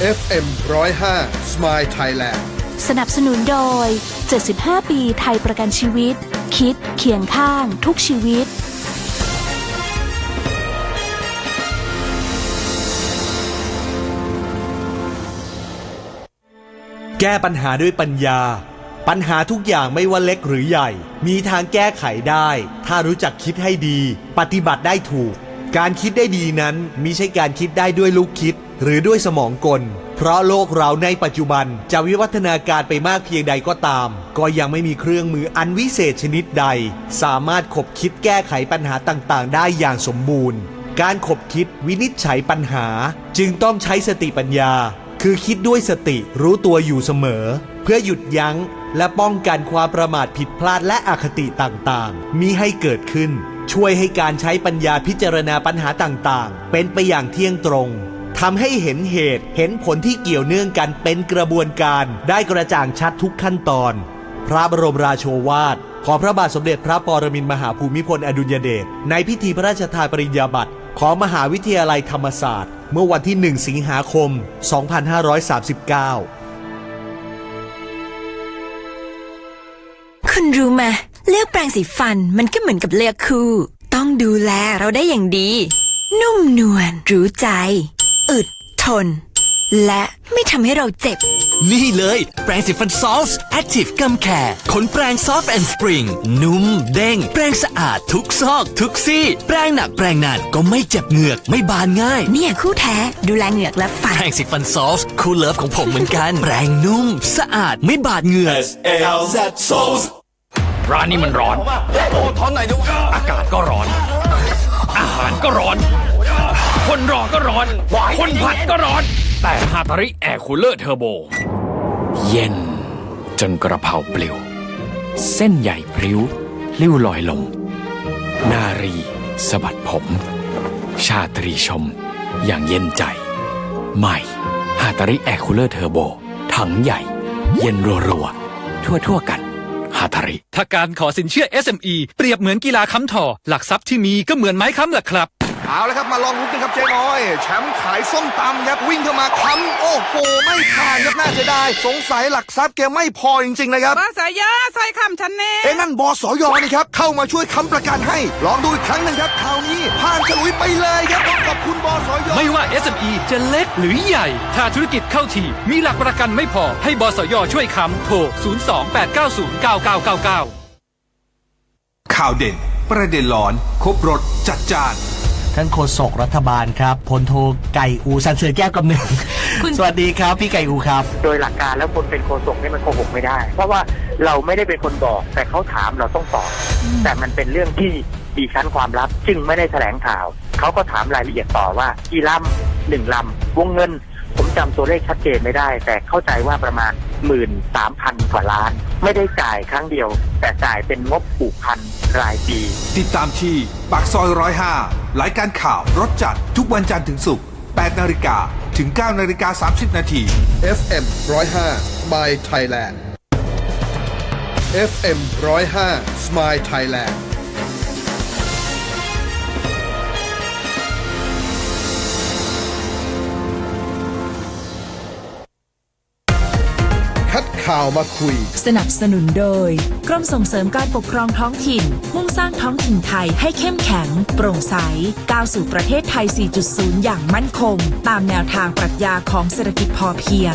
FM 105 Smile Thailand สนับสนุนโดย 75 ปีไทยประกันชีวิต คิดเคียงข้างทุกชีวิต แก้ปัญหาด้วยปัญญา ปัญหาทุกอย่างไม่ว่าเล็กหรือใหญ่ มีทางแก้ไขได้ ถ้ารู้จักคิดให้ดี ปฏิบัติได้ถูก การคิดได้ดีนั้นมิใช่การคิดได้ด้วยลูกคิด หรือด้วยสมองกล เพราะโลกเราในปัจจุบันจะวิวัฒนาการไปมากเพียงใดก็ตาม ก็ยังไม่มีเครื่องมืออันวิเศษชนิดใด สามารถขบคิดแก้ไขปัญหาต่างๆ ได้อย่างสมบูรณ์ การขบคิดวินิจฉัยปัญหา จึงต้องใช้สติปัญญา คือคิดด้วยสติรู้ตัวอยู่เสมอ เพื่อหยุดยั้งและป้องกันความประมาทผิดพลาดและอคติต่างๆ มีให้เกิดขึ้น ช่วยให้การใช้ปัญญาพิจารณาปัญหาต่างๆ เป็นไปอย่างเที่ยงตรง ทำให้เห็นเหตุเห็นผลที่เกี่ยวเนื่องกันเป็นกระบวนการ ได้กระจ่างชัดทุกขั้นตอน พระบรมราโชวาทขอพระบาทสมเด็จพระปรมินทรมหาภูมิพลอดุลยเดชในพิธีพระราชทานปริญญาบัตรของมหาวิทยาลัยธรรมศาสตร์ เมื่อวันที่ 1 สิงหาคม 2539 คุณรู้ไหมเลือกแปรงสีฟันมันก็เหมือนกับเลือกคู่ ต้องดูแลเราได้อย่างดี นุ่มนวลรู้ใจ อึดทน และไม่ทำให้เราเจ็บ นี่เลย แปรงสีฟันซอส Active Gum Care ขนแปรงซอฟต์แอนด์สปริง นุ่ม เด้ง แปรงสะอาดทุกซอก ทุกซี่ แปรงหนักแปรงนานก็ไม่เจ็บเหงือกไม่บานง่าย เนี่ยคู่แท้ดูแลเหงือกและฟัน แปรงสีฟันซอส คูลเลิฟของผมเหมือนกัน แปรงนุ่ม สะอาดไม่บาดเหงือกร้านนี้มันร้อนอากาศก็ร้อน อาหารก็ร้อน คนรอก็ร้อน คนผัดก็ร้อน แต่ฮาตาริแอร์คูลเลอร์เทอร์โบ เย็น จนกระเพราปลิว เส้นใหญ่พริ้ว ลิ้วลอยลงนารีสะบัดผม ชาตรีชม อย่างเย็นใจ ใหม่ฮาตาริแอร์คูลเลอร์เทอร์โบ ถังใหญ่ เย็นรัวๆ ทั่วๆกันฮาตาริถ้าการขอสินเชื่อ SME เปรียบเหมือนกีฬาค้ำถ่อหลักทรัพย์ที่มีก็เหมือนไม้ค้ำแหละครับ เอาละครับมาลองลุ้นกันครับเจ๊น้อย แชมป์ขายส้มตำครับวิ่งเข้ามาค้ำโอ้โหไม่ผ่านครับน่าเสียดายสงสัยหลักทรัพย์แกไม่พอจริงๆนะครับบาสายาใส่คำฉันแน่เอ้นั่นบสยนี่ครับเข้ามาช่วยค้ำประกันให้ ลองดูอีกครั้งหนึงครับคราวนี้ผ่านฉลุยไปเลยครับต้องขอบคุณบสยไม่ว่า SME จะเล็กหรือใหญ่ ถ้าธุรกิจเข้าทีมีหลักประกันไม่พอให้บสยช่วยค้ำโทร 028909999 ข่าวเด่น ประเด็นร้อน ครบรถจัดจาน ท่านโฆษกรัฐบาลครับพลโทไก่อูสันเสือแก้วกำเนิดสวัสดีครับ พี่ไก่อูครับ โดยหลักการแล้วคนเป็นโฆษกนี่มันโกหกไม่ได้ เพราะว่าเราไม่ได้เป็นคนบอก แต่เขาถามเราต้องตอบแต่มันเป็นเรื่องที่มีชั้นความลับ จึงไม่ได้แถลงข่าว เขาก็ถามรายละเอียดต่อว่ากี่ลำหนึ่งลำวงเงินผม จำตัวเลขชัดเจนไม่ได้ แต่เข้าใจว่าประมาณหมื่นสามพันกว่าล้าน ไม่ได้จ่ายครั้งเดียว แต่จ่ายเป็นงบผูกพันรายปี ติดตามที่ปากซอยร้อยห้ารายการข่าวรถจัดทุกวันจันทร์ถึงศุกร์8นาฬิกาถึง9นาฬิกา30 นาที FM 105 by Thailand FM 105 Smile Thailand ข่าวมาคุย สนับสนุนโดย กรมส่งเสริมการปกครองท้องถิ่น มุ่งสร้างท้องถิ่นไทยให้เข้มแข็ง โปร่งใส ก้าวสู่ประเทศไทย 4.0 อย่างมั่นคง ตามแนวทางปรัชญาของเศรษฐกิจพอเพียง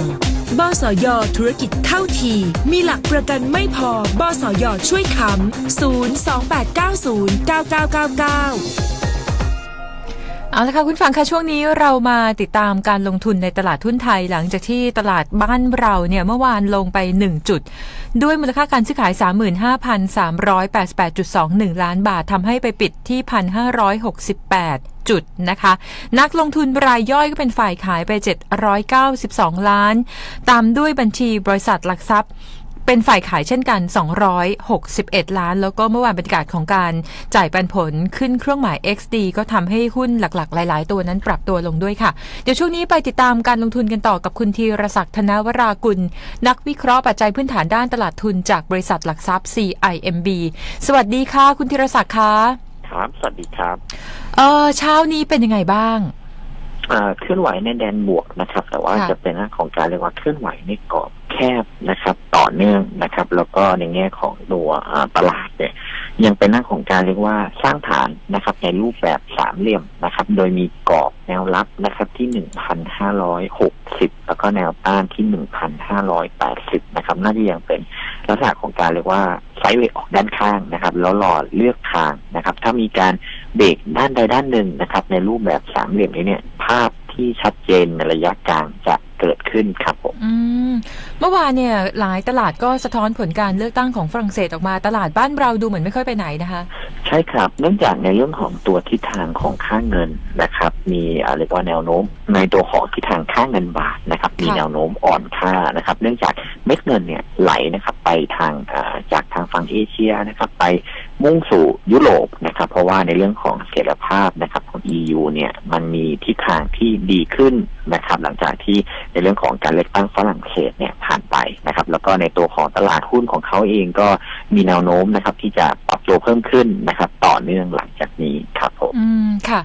บสยธุรกิจเข้าที มีหลักประกันไม่พอ บสยช่วยค้ำ028909999 เอาละค่ะคุณฟังค่ะช่วงนี้เรามาติดตามการลงทุนในตลาดทุนไทย หลังจากที่ตลาดบ้านเราเนี่ยเมื่อวานลงไป 1 จุด ด้วยมูลค่าการซื้อขาย 35,388.21 ล้านบาททำให้ไปปิดที่ 1,568จุดนะคะนักลงทุนรายย่อยก็เป็นฝ่ายขายไป 792 ล้าน ตามด้วยบัญชีบริษัทหลักทรัพย์ เป็นฝ่ายขายเช่นกัน 261 ล้าน แล้วก็เมื่อวานบรรยากาศของการจ่ายปันผลขึ้นเครื่องหมาย XD ก็ทำให้หุ้นหลักๆ หลาย ๆ ตัวนั้นปรับตัวลงด้วยค่ะ เดี๋ยวช่วงนี้ไปติดตามการลงทุนกันต่อกับคุณธีรศักดิ์ธนวรากุล นักวิเคราะห์ปัจจัยพื้นฐานด้านตลาดทุนจากบริษัทหลักทรัพย์ CIMB สวัสดีค่ะ คุณธีรศักดิ์คะครับสวัสดีครับเออเช้านี้เป็นยังไงบ้างอ่าเคลื่อนไหวในแดนบวกนะครับ แต่ว่าค่ะจะเป็นเรื่องของการเรียกว่าเคลื่อนไหวในกรอบ แคบนะครับต่อเนื่องนะครับ แล้วก็ในแง่ของตัวตลาดเนี่ยยังเป็นเรื่องของการเรียกว่าสร้างฐานนะครับ ในรูปแบบสามเหลี่ยมนะครับ โดยมีกรอบแนวรับนะครับที่หนึ่งพันห้าร้อยหกสิบแล้วก็แนวต้านที่หนึ่งพันห้าร้อยแปดสิบนะครับน่าจะยังเป็นลักษณะของการเรียกว่าไซด์เวย์ออกด้านข้างนะครับ แล้วรอเลือกทางนะครับ ถ้ามีการเบรกด้านใดด้านหนึ่งนะครับ ในรูปแบบสามเหลี่ยมนี้เนี่ยภาพที่ชัดเจนในระยะกลางจะ เกิดขึ้นครับผมอืมเมื่อวานเนี่ย หลายตลาดก็สะท้อนผลการเลือกตั้งของฝรั่งเศสออกมาตลาดบ้านเราดูเหมือนไม่ค่อยไปไหนนะคะ ใช่ครับ เนื่องจากในเรื่องของตัวทิศทางของค่าเงินนะครับ มีอะไรยกว่าแนวโน้ม ในตัวของทิศทางค่าเงินบาทนะครับ มีค่ะแนวโน้มอ่อนค่านะครับ เนื่องจากเม็ดเงินเนี่ยไหลนะครับ ไปทางอ่าจากทางฝั่งเอเชียนะครับ ไป มุ่งสู่ยุโรปนะครับ เพราะว่าในเรื่องของเสถียรภาพนะครับของ EU เนี่ยมันมีทิศทางที่ดีขึ้นนะครับ หลังจากที่ในเรื่องของการเลือกตั้งฝรั่งเศสเนี่ยผ่านไปนะครับ แล้วก็ในตัวของตลาดหุ้นของเขาเองก็มีแนวโน้มนะครับ ที่จะปรับตัวเพิ่มขึ้นนะครับ ต่อเนื่องหลังจากนี้ครับผมอืมค่ะ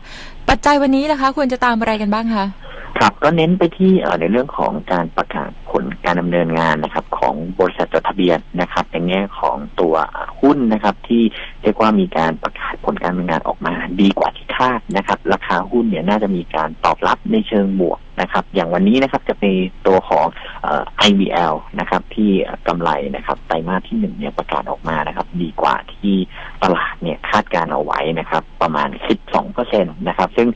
ปัจจัยวันนี้นะคะ ควรจะตามอะไรกันบ้างคะครับก็เน้นไปที่เอ่อในเรื่องของการประกาศผลการดำเนินงานนะครับ ของบริษัทจดทะเบียนนะครับในแง่ของตัวหุ้นนะครับ ที่เรียกว่ามีการประกาศผลการดำเนินงานออกมาดีกว่าที่คาดนะครับ ราคาหุ้นเนี่ยน่าจะมีการตอบรับในเชิงบวกนะครับ อย่างวันนี้นะครับจะเป็นตัวของ IVL นะครับที่กำไรนะครับไตรมาสที่หนึ่งเนี่ยประกาศออกมานะครับ ดีกว่าที่ตลาดเนี่ยคาดการเอาไว้นะครับ ประมาณ 12%นะครับ ซึ่ง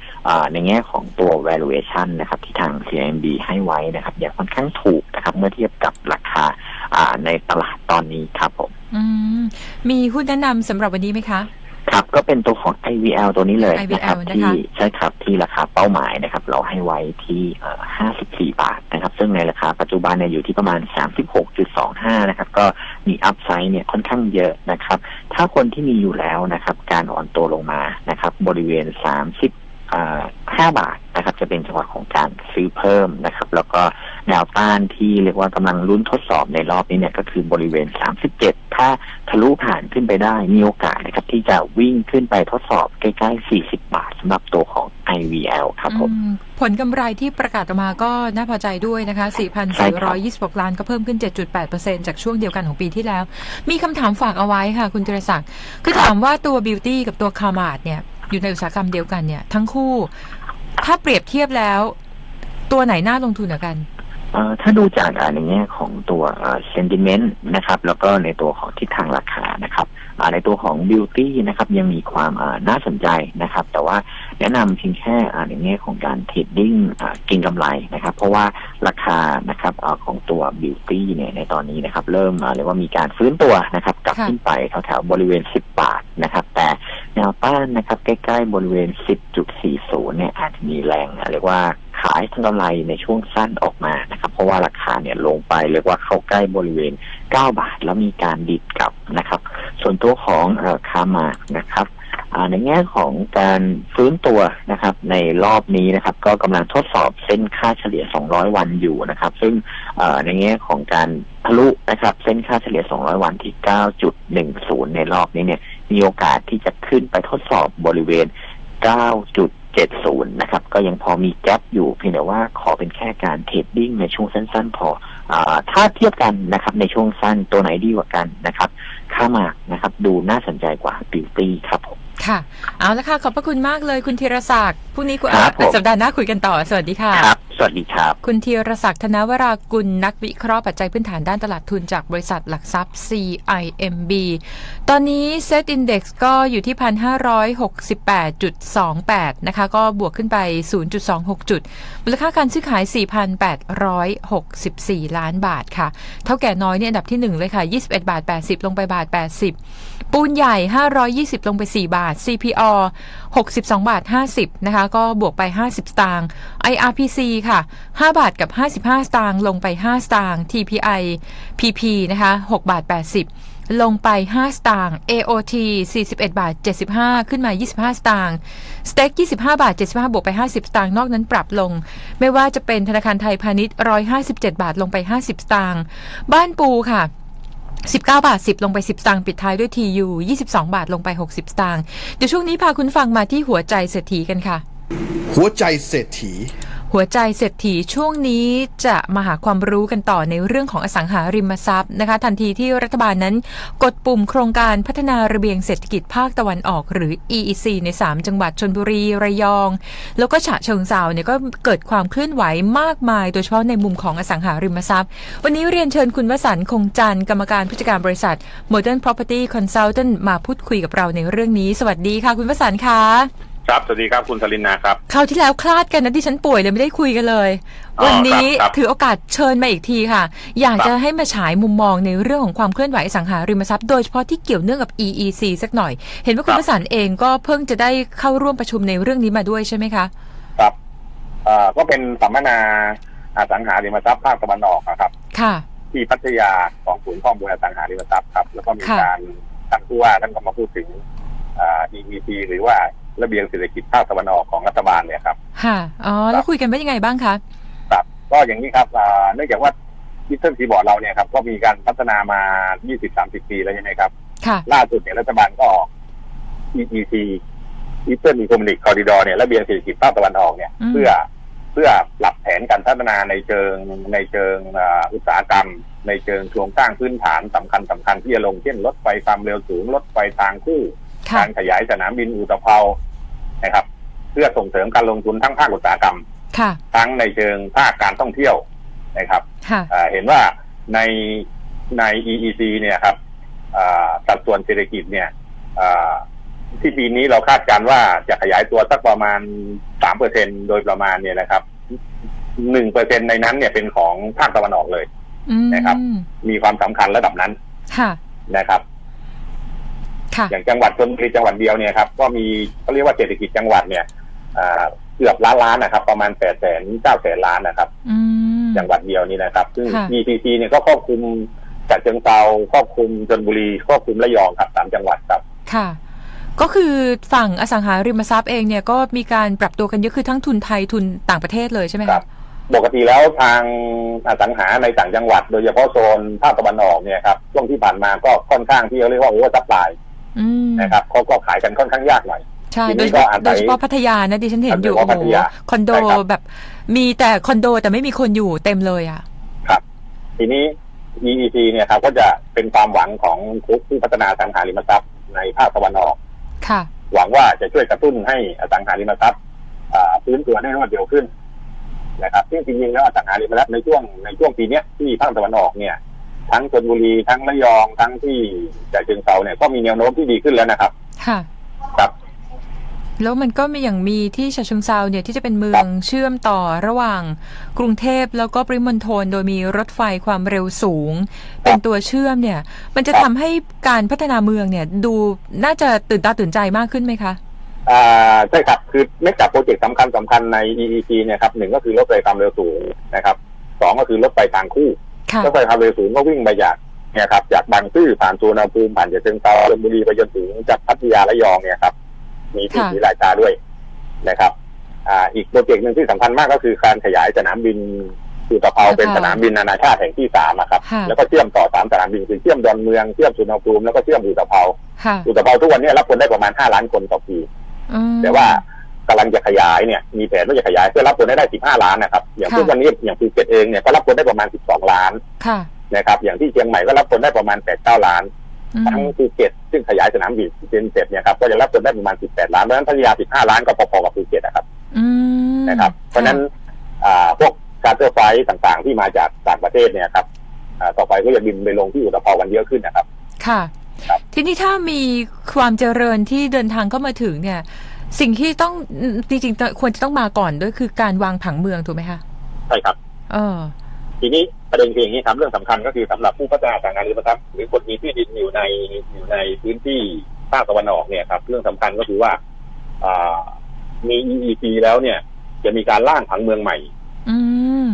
ในแง่ของตัว valuation นะครับที่ทาง CMB ให้ไว้นะครับยังค่อนข้างถูกนะครับ เมื่อเทียบกับราคาในตลาดตอนนี้ครับผมอืมมีหุ้นแนะนำสำหรับวันนี้ไหมคะ ครับก็เป็นตัวของ IVL ตัวนี้เลยนะครับ IVL นะคะที่ใช่ครับที่ราคาเป้าหมายนะครับ เราให้ไว้ที่เอ่อ54 บาทนะครับ ซึ่งในราคาปัจจุบันเนี่ยอยู่ที่ประมาณ 36.25 นะครับ ก็มีอัพไซด์เนี่ยค่อนข้างเยอะนะครับ ถ้าคนที่มีอยู่แล้วนะครับ การอ่อนตัวลงมานะครับ บริเวณ 30อ่า 5 บาทนะครับจะเป็นจังหวะของการซื้อเพิ่มนะครับ แล้วก็แนวต้านที่เรียกว่ากำลังลุ้นทดสอบในรอบนี้เนี่ยก็คือบริเวณ 37 ถ้าทะลุผ่านขึ้นไปได้มีโอกาสนะครับที่จะวิ่งขึ้นไปทดสอบใกล้ๆ 40 บาทสำหรับตัวของ IVL ครับผมผลกำไรที่ประกาศออกมาก็น่าพอใจด้วยนะคะใช่ครับ4,426 ล้านก็เพิ่มขึ้น 7.8%จากช่วงเดียวกันของปีที่แล้ว มีคำถามฝากเอาไว้ค่ะ คุณจิรศักดิ์คือถามว่าตัวบิวตี้กับตัวคามาดเนี่ย อยู่ในอุตสาหกรรมเดียวกันเนี่ย ทั้งคู่ ถ้าเปรียบเทียบแล้ว ตัวไหนน่าลงทุนกันถ้าดูจากอ่าในแง่ของตัวเซนติเมนต์นะครับ แล้วก็ในตัวของทิศทางราคานะครับ ในตัวของบิวตี้นะครับยังมีความน่าสนใจนะครับ แต่ว่าแนะนำเพียงแค่ในแง่ของการเทรดดิ้งกินกำไรนะครับ เพราะว่าราคานะครับอของตัวบิวตี้เนี่ยในตอนนี้นะครับ เริ่มเรียกว่ามีการฟื้นตัวนะครับกลับขึ้นไปแถวๆบริเวณ 10 บาทนะครับ แต่แนวต้านนะครับ ใกล้ๆบริเวณ 10.40 เนี่ยอาจจะมีแรงเรียกว่าขายทั้งกำไรในช่วงสั้นออกมานะครับ เพราะว่าราคาเนี่ยลงไปเรียกว่าเข้าใกล้บริเวณ 9 บาท แล้วมีการดิดกลับนะครับ ส่วนตัวของคามาร์กนะครับในแง่ของการฟื้นตัวนะครับ ในรอบนี้นะครับ ก็กำลังทดสอบเส้นค่าเฉลี่ย 200 วันอยู่นะครับ ซึ่งในแง่ของการทะลุนะครับ เส้นค่าเฉลี่ย 200 วันที่ 9.10 ในรอบนี้เนี่ยมีโอกาสที่จะขึ้นไปทดสอบบริเวณ 9. 9.70 นะครับ ก็ยังพอมีแกลบอยู่เพียงแต่ว่าขอเป็นแค่การเทรดดิ้งในช่วงสั้น ๆ พออาถ้าเทียบกันนะครับในช่วงสั้นตัวไหนดีกว่ากันนะครับ ค่าหมากนะครับ ดูน่าสนใจกว่าบิวตี้ครับผมค่ะ เอาละค่ะ ขอบพระคุณมากเลยคุณธีรศักดิ์พรุ่งนี้คุยครับผมสัปดาห์หน้าคุยกันต่อ สวัสดีค่ะครับ สวัสดีครับ คุณธีรศักดิ์ธนวรากุลนักวิเคราะห์ปัจจัยพื้นฐานด้านตลาดทุนจากบริษัทหลักทรัพย์ CIMB ตอนนี้ Set Index ก็อยู่ที่ 1,568.28 นะคะ ก็บวกขึ้นไป 0.26 จุด มูลค่าการซื้อขาย 4,864 ล้านบาทค่ะ เท่าแก่น้อยเนี่ยอันดับที่ 1 เลยค่ะ 21 บาท 80 ลงไปบาท 80 ปูนใหญ่ 520 ลงไป 4 บาท CPO 62 บาท 50 นะคะ ก็บวกไป 50 สตางค์ IRPC ค่ะ 5 บาทกับ 55 สตางค์ ลงไป 5 สตางค์ TPI PP นะคะ 6 บาท 80ลงไป 5 สตางค์ AOT 41 บาท 75 ขึ้นมา 25 สตางค์ Steak 25 บาท 75 บวกไป 50 สตางค์ นอกนั้นปรับลง ไม่ว่าจะเป็นธนาคารไทยพาณิชย์ 157 บาท ลงไป 50 สตางค์ บ้านปูค่ะ 19 บาท 10 ลงไป 10 สตางค์ปิดท้ายด้วย TU 22 บาทลงไป 60 สตางค์เดี๋ยวช่วงนี้พาคุณฟังมาที่หัวใจเศรษฐีกันค่ะ หัวใจเศรษฐี หัวใจเศรษฐีช่วงนี้จะมาหาความรู้กันต่อในเรื่องของอสังหาริมทรัพย์นะคะ ทันทีที่รัฐบาลนั้น กดปุ่มโครงการพัฒนาระเบียงเศรษฐกิจภาคตะวันออกหรือ EEC ใน 3 จังหวัดชนบุรีระยอง แล้วก็ฉะเชิงเซาเนี่ยก็เกิดความเคลื่อนไหวมากมาย โดยเฉพาะในมุมของอสังหาริมทรัพย์ วันนี้เรียนเชิญคุณวสันต์คงจันทร์กรรมการผู้จัดการบริษัท Modern Property Consultant มาพูดคุยกับเราในเรื่องนี้ สวัสดีค่ะ คุณวสันต์ค่ะ ครับ สวัสดีครับคุณสลินนาครับ คราวที่แล้วคลาดกันนะที่ฉันป่วยเลยไม่ได้คุยกันเลย อ๋อวันนี้ครับครับถือโอกาสเชิญมาอีกทีค่ะ อยากครับ จะให้มาฉายมุมมองในเรื่องของความเคลื่อนไหวอสังหาริมทรัพย์โดยเฉพาะที่เกี่ยวเนื่องกับ EEC สักหน่อย เห็นว่าคุณประสานเองก็เพิ่งจะได้เข้าร่วมประชุมในเรื่องนี้มาด้วยใช่ไหมคะ ครับเอ่อก็เป็นสัมมนาอสังหาริมทรัพย์ภาคตะวันออกอะครับ ค่ะ ที่พัทยาของศูนย์ข้อมูลอสังหาริมทรัพย์ครับ แล้วก็มีค่ะ การท่านผู้ว่าท่านก็มาพูดถึงอ่า EEC หรือว่า ระเบียงเศรษฐกิจภาคตะวันออกของรัฐบาลเนี่ยครับค่ะอ๋อแล้วคุยกันว่ายังไงบ้างคะครับก็อย่างนี้ครับอ่าเนื่องจากว่าดิจิทัลซีบอร์ดเราเนี่ยครับก็มีการพัฒนามา 20-30 ปีแล้วใช่ไหมครับค่ะล่าสุดเนี่ยรัฐบาลก็ออก EEC Eastern Economic Corridor เนี่ยระเบียงเศรษฐกิจภาคตะวันออกเนี่ยอืมเพื่อเพื่อปรับแผนการพัฒนาในเชิงในเชิงอ่าอุตสาหกรรม ในเชิงโครงสร้างพื้นฐานสำคัญสำคัญที่จะลงเช่นรถไฟความเร็วสูงรถไฟทางคู่ค่ะ การขยายสนามบินอุตภเปานะครับ เพื่อส่งเสริมการลงทุนทั้งภาคอุตสาหกรรมค่ะทั้งในเชิงภาคการท่องเที่ยวนะครับค่ะอ่าเห็นว่าในใน EEC เนี่ยครับอ่าสัดส่วนเศรษฐกิจเนี่ยอ่าที่ปีนี้เราคาดการณ์ว่าจะขยายตัวสักประมาณสามเปอร์เซ็นโดยประมาณเนี่ยนะครับหนึ่งเปอร์เซ็นในนั้นเนี่ยเป็นของภาคตะวันออกเลยอืมนะครับ มีความสำคัญระดับนั้นค่ะนะครับค่ะ อย่างจังหวัดชนบุรีจังหวัดเดียวเนี่ยครับก็มีเขาเรียกว่าเศรษฐกิจจังหวัดเนี่ยอ่าเกือบล้านล้านนะครับ ประมาณแปดแสนเก้าแสนล้านนะครับอืมจังหวัดเดียวนี่นะครับ ซึ่งค่ะ EPC เนี่ยก็ครอบคลุมจัดเชิงเซาครอบคลุมชนบุรีครอบคลุมระยองครับสามจังหวัดครับค่ะก็คือฝั่งอสังหาริมทรัพย์เองเนี่ยก็มีการปรับตัวกันเยอะคือทั้งทุนไทยทุนต่างประเทศเลยใช่ไหมครัคะบปกติแล้วทางอสังหาในต่างจังหวัด โดยเฉพาะโซนภาคตะวันออกเนี่ยครับช่วงที่ผ่านมาก็ค่อนข้างที่เขาเรียกว่าโอเวอร์ซัพพลายอืม นะครับเขาก็ขายกันค่อนข้างยากหน่อยใช่ทีโดนี้ยเฉพาะก็อาศัยโดยเฉพาะพัทยานะดิฉันเห็นอยู่โดยเฉโอ้พาะโหพัทยาคอนโดใช่ครับแบบ มีแต่คอนโดแต่ไม่มีคนอยู่เต็มเลยอะ ครับ ทีนี้ EEC เนี่ยครับก็จะเป็นความหวังของทุกผู้พัฒนาอสังหาริมทรัพย์ในภาคตะวันออก ค่ะ หวังว่าจะช่วยกระตุ้นให้อสังหาริมทรัพย์อ่าฟื้นตัวได้รวดเร็วขึ้นนะครับซึ่งจริงๆแล้วอสังหาริมทรัพย์ในช่วงในช่วงปีเนี้ยที่ภาคตะวันออกเนี่ย ทั้งชนบุรีทั้งระยองทั้งที่ฉะเชิงเซาเนี่ยก็มีแนวโน้มที่ดีขึ้นแล้วนะครับ ค่ะ ครับ แล้วมันก็มีอย่างมีที่ฉะเชิงเซาเนี่ยที่จะเป็นเมืองเชื่อมต่อระหว่างกรุงเทพแล้วก็ปริมณฑลโดยมีรถไฟความเร็วสูง เป็นตัวเชื่อมเนี่ย มันจะครับทำให้การพัฒนาเมืองเนี่ยดูน่าจะตื่นตาตื่นใจมากขึ้นไหมคะอ่าใช่ครับ คือเมกะโปรเจกต์สำคัญสำคัญใน EEC เนี่ยครับหนึ่งก็คือรถไฟความเร็วสูงนะครับสองก็คือรถไฟทางคู่ค่ะ รถไฟความเร็วสูงก็วิ่งไปจากเนี่ยครับจากบางซื่อผ่านสุวรรณภูมิผ่านจากเชิงเซาชลบุรีไปจนถึงจากพัทยาระยองเนี่ยครับ มีที่ค่ะศรีราชาด้วยนะครับ อ่า อีกโปรเจกต์หนึ่งที่สำคัญมากก็คือการขยายสนามบินสุตะเภาเป็นสนามบินนานาชาติแห่งที่สามอะครับค่ะแล้วก็เชื่อมต่อสามสนามบินคือเชื่อมดอนเมืองเชื่อมสุวรรณภูมิแล้วก็เชื่อมอุตภเปาค่ะอุตภเปาทุกวันนี้รับคนได้ประมาณห้าล้านคนต่อปีอืมแต่ว่า กำลังจะขยายเนี่ยมีแผนว่าจะขยายเพื่อรับคนได้ได้สิบห้าล้านนะครับ อย่างค่ะทุกวันนี้อย่างภูเก็ตเองเนี่ยก็รับคนได้ประมาณสิบสองล้านค่ะนะครับ อย่างที่เชียงใหม่ก็รับคนได้ประมาณแปดเก้าล้านอืมทั้งภูเก็ตซึ่งขยายสนามบินเป็นเสร็จเนี่ยครับก็จะรับคนได้ประมาณ 18 ล้านเพราะฉะนั้นพัทยา 15 ล้านก็พอๆกับภูเก็ตนะครับอืมนะครับ เพราะฉะนั้นอ่าพวกการเตอร์ไฟล์ต่างๆ ที่มาจากต่างประเทศเนี่ยครับอ่าต่อไปก็จะบินไปลงที่อุตภเปากันเยอะขึ้นนะครับ ค่ะครับทีนี้ถ้ามีความเจริญที่เดินทางเข้ามาถึงเนี่ย สิ่งที่ต้องจริงๆควรจะต้องมาก่อนด้วยคือการวางผังเมืองถูกไหมคะใช่ครับเออทีนี้ประเด็นคืออย่างนี้ครับเรื่องสำคัญก็คือสำหรับผู้พัฒนาทางการริมทรัพย์หรือคนมีที่ดินอยู่ในอยู่ในพื้นที่ภาคตะวันออกเนี่ยครับ เรื่องสำคัญก็คือว่าอ่ามี EEC แล้วเนี่ย จะมีการร่างผังเมืองใหม่ อืม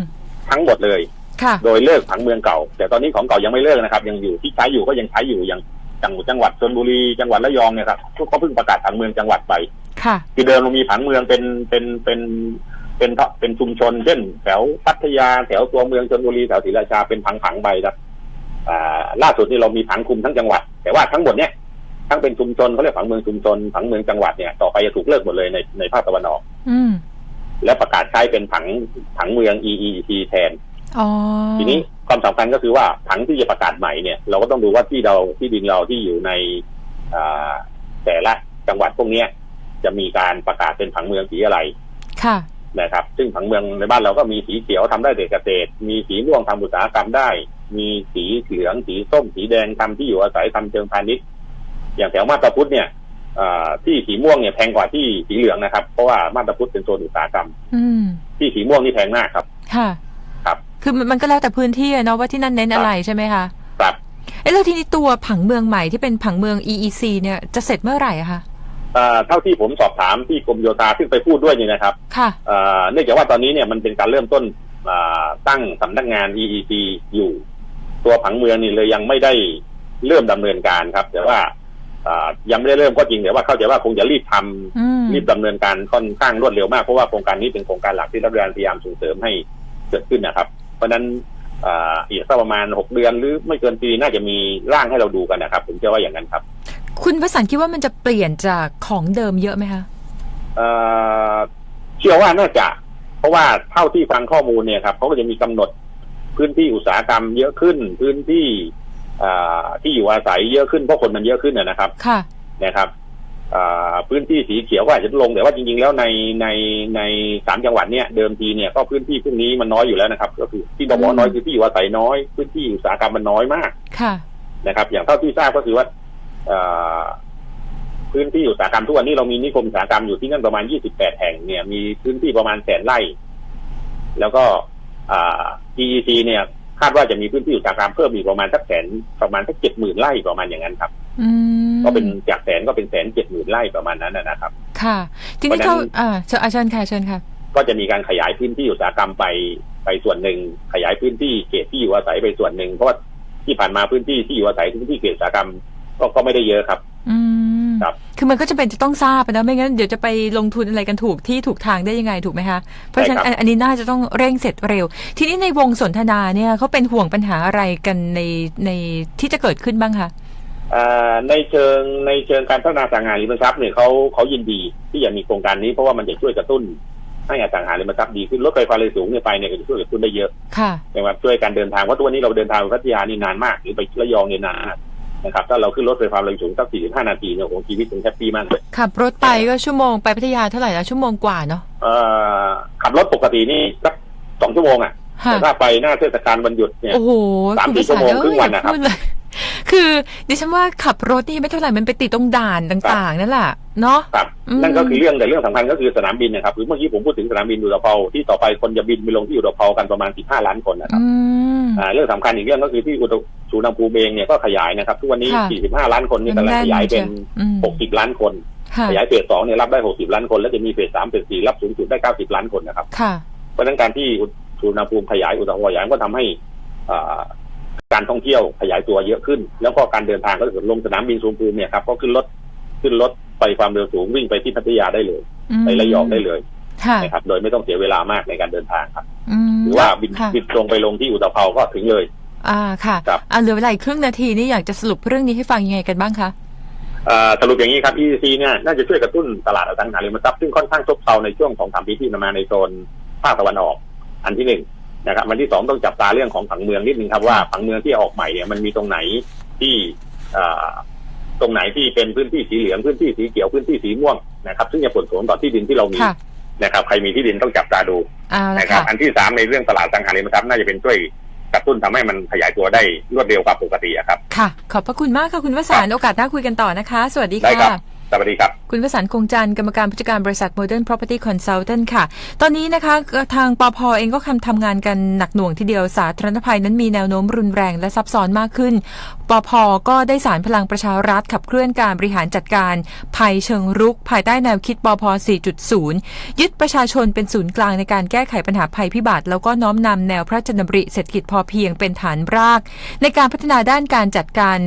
ทั้งหมดเลยค่ะโดยเลิกผังเมืองเก่า แต่ตอนนี้ของเก่ายังไม่เลิกนะครับ ยังอยู่ที่ใช้อยู่ก็ยังใช้อยู่อย่างจังหวัดจังหวัดชนบุรีจังหวัดระยองเนี่ยครับก็เพิ่งประกาศผังเมืองจังหวัดไป ค่ะ คือเดิมเรามีผังเมืองเป็นเป็นเป็นเป็นเป็นชุมชน เช่น แถวพัทยาแถวตัวเมืองชนบุรีแถวศรีราชาเป็นผังผังๆไปครับอ่าล่าสุดนี่เรามีผังคุมทั้งจังหวัด แต่ว่าทั้งหมดเนี่ยทั้งเป็นชุมชนเขาเรียกผังเมืองชุมชนผังเมืองจังหวัดเนี่ยต่อไปจะถูกเลิกหมดเลยในในภาคตะวันออก อืมและประกาศใช้เป็นผังผังเมือง EET แทนอ๋อทีนี้ความสำคัญก็คือว่าผังที่จะประกาศใหม่เนี่ย เราก็ต้องดูว่าที่เราที่ดินเราที่อยู่ในอ่าแต่ละจังหวัดพวกเนี้ย จะมีการประกาศเป็นผังเมืองสีอะไรค่ะนะครับ ซึ่งผังเมืองในบ้านเราก็มีสีเขียวทำได้แต่เกษตร มีสีม่วงทำอุตสาหกรรมได้ มีสีเหลืองสีส้มสีแดงทำที่อยู่อาศัยทำเชิงพาณิชย์ อย่างแถวมาตาพุทธเนี่ยอ่าที่สีม่วงเนี่ยแพงกว่าที่สีเหลืองนะครับ เพราะว่ามาตาพุทธเป็นโซนอุตสาหกรรม อืมที่สีม่วงนี่แพงมากครับ ค่ะ ครับ คือมันมันก็แล้วแต่พื้นที่อะเนาะว่าที่นั่นเน้นอะไรใช่ไหมคะครับเอ๊ะแล้วทีนี้ตัวผังเมืองใหม่ที่เป็นผังเมือง EEC เนี่ยจะเสร็จเมื่อไหร่อะคะอ่า เท่าที่ผมสอบถามที่กรมโยธาซึ่งไปพูดด้วยเนี่ยนะครับค่ะอ่าเนื่องจากว่าตอนนี้เนี่ยมันเป็นการเริ่มต้นอ่าตั้งสำนักงาน EEC อยู่ ตัวผังเมืองนี่เลยยังไม่ได้เริ่มดำเนินการครับ แต่ว่าอ่ายังไม่ได้เริ่มก็จริงแต่ว่าเข้าใจว่าคงจะรีบทำอืมรีบดำเนินการค่อนข้างรวดเร็วมากเพราะว่าโครงการนี้เป็นโครงการหลักที่รัฐบาลพยายามส่งเสริมให้เกิดขึ้นนะครับ เพราะฉะนั้นอ่าอีกสักประมาณหกเดือนหรือไม่เกินปีน่าจะมีร่างให้เราดูกันนะครับ ผมเชื่อว่าอย่างนั้นครับ คุณวสันต์คิดว่ามันจะเปลี่ยนจากของเดิมเยอะไหมคะเอ่อเชื่อว่าน่าจะ เพราะว่าเท่าที่ฟังข้อมูลเนี่ยครับเขาก็จะมีกำหนดพื้นที่อุตสาหกรรมเยอะขึ้น พื้นที่อ่าที่อยู่อาศัยเยอะขึ้นเพราะคนมันเยอะขึ้นนะนะครับค่ะนะครับอ่าพื้นที่สีเขียวก็อาจจะลงแต่ว่าจริงๆ แล้วในในในสามจังหวัดเนี่ยเดิมทีเนี่ยก็พื้นที่พวกนี้มันน้อยอยู่แล้วนะครับ ก็คือที่บอกว่าน้อยคือที่อยู่อาศัยน้อย พื้นที่อุตสาหกรรมมันน้อยมากค่ะนะครับ อย่างเท่าที่ทราบก็คือว่าอ่า พื้นที่อุตสาหกรรมทุกวันนี้เรามีนิคมอุตสาหกรรมอยู่ที่นั่นประมาณ 28 แห่งเนี่ย มีพื้นที่ประมาณแสนไร่ แล้วก็อ่า EEC เนี่ย คาดว่าจะมีพื้นที่อุตสาหกรรมเพิ่มอีกประมาณสักแสนประมาณสักเจ็ดหมื่นไร่ประมาณอย่างนั้นครับอืมก็เป็นจากแสนก็เป็นแสนเจ็ดหมื่นไร่ประมาณนั้นนะนะครับ ค่ะ ทีนี้เพราะฉะนั้นเขาอ่าเชิญอ่าเชิญค่ะเชิญค่ะ ก็จะมีการขยายพื้นที่อุตสาหกรรมไปไปส่วนหนึ่ง ขยายพื้นที่เขตที่อยู่อาศัยไปส่วนหนึ่งเพราะว่าที่ผ่านมาพื้นที่ที่อยู่อาศัยพื้นที่เขตอุตสาหกรรม ก็ก็ไม่ได้เยอะครับ อืมครับ คือมันก็จะเป็นจะต้องทราบอะนะไม่งั้นเดี๋ยวจะไปลงทุนอะไรกันถูกที่ถูกทางได้ยังไงถูกไหมคะ เพราะฉะนั้นอันอันนี้น่าจะต้องเร่งเสร็จเร็ว ทีนี้ในวงสนทนาเนี่ยเขาเป็นห่วงปัญหาอะไรกันในในที่จะเกิดขึ้นบ้างคะอ่าในเชิงในเชิงการพัฒนาอสังหาริมทรัพย์เนี่ยเขาเขายินดีที่จะมีโครงการนี้เพราะว่ามันจะช่วยกระตุ้น ให้อสังหาริมทรัพย์ดีขึ้นรถไฟฟ้าเลยสูงเนี่ยไปเนี่ยก็จะช่วยกระตุ้นได้เยอะค่ะ นะครับช่วยการเดินทางเพราะตัวนี้เราเดินทางไปพัทยานี่นานมากหรือไประยองเนี่ยนานมาก นะครับถ้าเราขึ้นรถไฟฟ้าเลยสูงสัก45นาทีเนี่ยโอ้โหชีวิตคงแฮปปี้มากเลยขับรถไปก็ชั่วโมงไปพัทยาเท่าไหร่แล้วชั่วโมงกว่าเนาะเอ่อขับรถปกตินี่สักสองชั่วโมงอะค่ะแต่ถ้าไปหน้าเทศกาลวันหยุดเนี่ยโอ้โหสามคุณสี่ประสานชั่วโมงครึ่งวันเอ้ยอย่านะครับพูดเลย คือดิฉันว่าขับรถนี่ไม่เท่าไหร่มันไปติดตรงด่านต่างๆนั่นแหละเนาะครับอืมนั่นก็คือเรื่องแต่เรื่องสำคัญก็คือสนามบินนะครับคือเมื่อกี้ผมพูดถึงสนามบินอุตภเปาที่ต่อไปคนจะบินไปลงที่อุตภเปากันประมาณ 15 ล้านคนนะครับอืมอ่าเรื่องสำคัญอีกเรื่องก็คือที่อุตสุนภูมิเองเนี่ยก็ขยายนะครับ ทุกวันนี้ค่ะ45 ล้านคนนี่กำลังขยายเป็นอืม60 ล้านคนค่ะขยายเฟสสองเนี่ยรับได้ 60 ล้านคน แล้วจะมีเฟสสามเฟสสี่รับสูงสุดได้ 90 ล้านคนนะครับค่ะเพราะฉะนั้นการที่สุนภูมิขยายอุตภเปาขยายก็ทำให้อ่า การท่องเที่ยวขยายตัวเยอะขึ้น แล้วก็การเดินทางก็คือลงสนามบินสุนภูมิเนี่ยครับก็ขึ้นรถขึ้นรถไปความเร็วสูงวิ่งไปที่พัทยาได้เลยอืมไประยองได้เลยค่ะนะครับโดยไม่ต้องเสียเวลามากในการเดินทางครับอืมหรือว่าบินค่ะบินตรงไปลงที่อุตภเปาก็ถึงเลย อ่าค่ะครับอ่าเหลือเวลาอีกครึ่งนาทีนี่อยากจะสรุปเรื่องนี้ให้ฟังยังไงกันบ้างคะเอ่อสรุปอย่างนี้ครับ ECC เนี่ยน่าจะช่วยกระตุ้นตลาดอสังหาริมทรัพย์ซึ่งค่อนข้างซบเซาในช่วงของสามปีที่ผ่านมาในโซนภาคตะวันออก อันที่หนึ่ง นะครับอันที่สองต้องจับตาเรื่องของผังเมืองนิดนึงครับว่าผังเมืองที่ออกใหม่เนี่ยมันมีตรงไหนที่เอ่อตรงไหนที่เป็นพื้นที่สีเหลืองพื้นที่สีเขียวพื้นที่สีม่วงนะครับ ซึ่งจะผลผลต่อที่ดินที่เรามีค่ะนะครับ ใครมีที่ดินต้องจับตาดูเอาละนะครับค่ะอันที่สามในเรื่องตลาดอสังหาริมทรัพย์น่าจะเป็นช่วยกระตุ้นทำให้มันขยายตัวได้รวดเร็วกว่าปกติอะครับ ค่ะ ขอบพระคุณมากค่ะคุณวสานต์โอกาสหน้าคุยกันต่อนะคะ สวัสดีได้ครัค่ะบ สวัสดีครับ คุณวสันต์คงจันทร์กรรมการผู้จัดการบริษัท Modern Property Consultant ค่ะ ตอนนี้นะคะทางปอพเองก็คำทำงานกันหนักหน่วงทีเดียวสาธารณภัยนั้นมีแนวโน้มรุนแรงและซับซ้อนมากขึ้นปอพก็ได้สารพลังประชารัฐขับเคลื่อนการบริหารจัดการ ภัยเชิงรุก ภายใต้แนวคิดปอพ4.0 ยึดประชาชนเป็นศูนย์กลางในการแก้ไขปัญหาภัยพิบัติ แล้วก็น้อมนำแนวพระราชดำริเศรษฐกิจพอเพียงเป็นฐานราก ในการพัฒนาด้านการจัดการ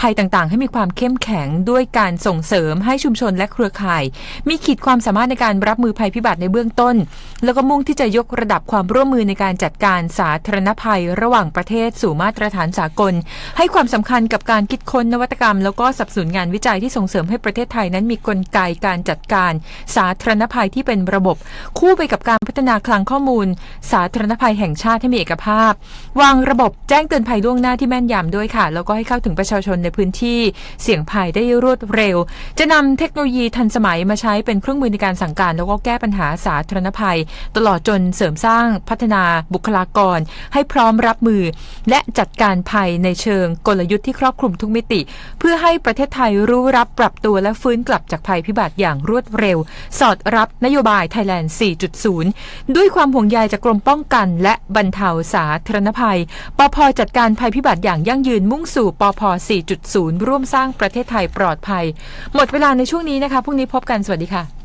ภัยต่างๆ ให้มีความเข้มแข็งด้วยการส่งเสริมให้ให้ชุมชนและเครือข่าย มีขีดความสามารถในการรับมือภัยพิบัติในเบื้องต้น แล้วก็มุ่งที่จะยกระดับความร่วมมือในการจัดการสาธารณภัย ระหว่างประเทศสู่มาตรฐานสากล ให้ความสำคัญกับการคิดค้นนวัตกรรม แล้วก็สนับสนุนงานวิจัยที่ส่งเสริมให้ประเทศไทยนั้นมีกลไกการจัดการสาธารณภัยที่เป็นระบบ คู่ไปกับการพัฒนาคลังข้อมูล สาธารณภัยแห่งชาติให้มีเอกภาพ วางระบบแจ้งเตือนภัยล่วงหน้าที่แม่นยำด้วยค่ะ แล้วก็ให้เข้าถึงประชาชนในพื้นที่เสี่ยงภัยได้รวดเร็ว จะนำเทคโนโลยีทันสมัยมาใช้เป็นเครื่องมือในการสั่งการ แล้วก็แก้ปัญหาสาธารณภัย ตลอดจนเสริมสร้างพัฒนาบุคลากร ให้พร้อมรับมือ และจัดการภัยในเชิงกลยุทธ์ที่ครอบคลุมทุกมิติ เพื่อให้ประเทศไทยรู้รับปรับตัวและฟื้นกลับจากภัยพิบัติอย่างรวดเร็ว สอดรับนโยบาย Thailand 4.0 ด้วยความห่วงใยจากกรมป้องกัน และบรรเทาสาธารณภัย ปพจัดการภัยพิบัติอย่างยั่งยืนมุ่งสู่ปพ4.0 ร่วมสร้างประเทศไทยปลอดภัย หมดเวลาในช่วงนี้นะคะพรุ่งนี้พบกันสวัสดีค่ะ